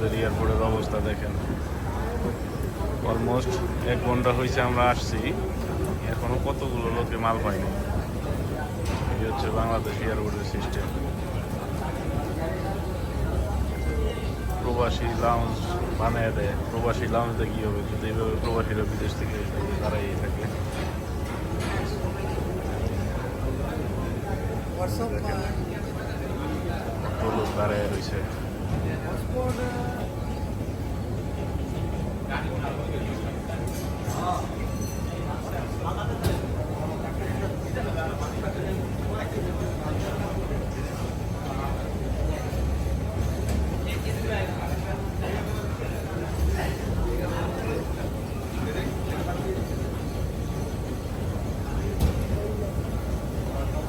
আমাদের এয়ারপোর্টের অবস্থা দেখেন। অলমোস্ট এক ঘণ্টা হয়েছে আমরা আসছি। এখনও কতগুলো লোকে মাল পাইনি এই হচ্ছে বাংলাদেশ এয়ারপোর্টের সিস্টেম। প্রবাসী লাউঞ্জ বানিয়ে দেয়। প্রবাসী লাউঞ্জে কী হবে? যদি এইভাবে প্রবাসীরা বিদেশ থেকে দাঁড়াই থাকে। লোক দাঁড়ায় রয়েছে।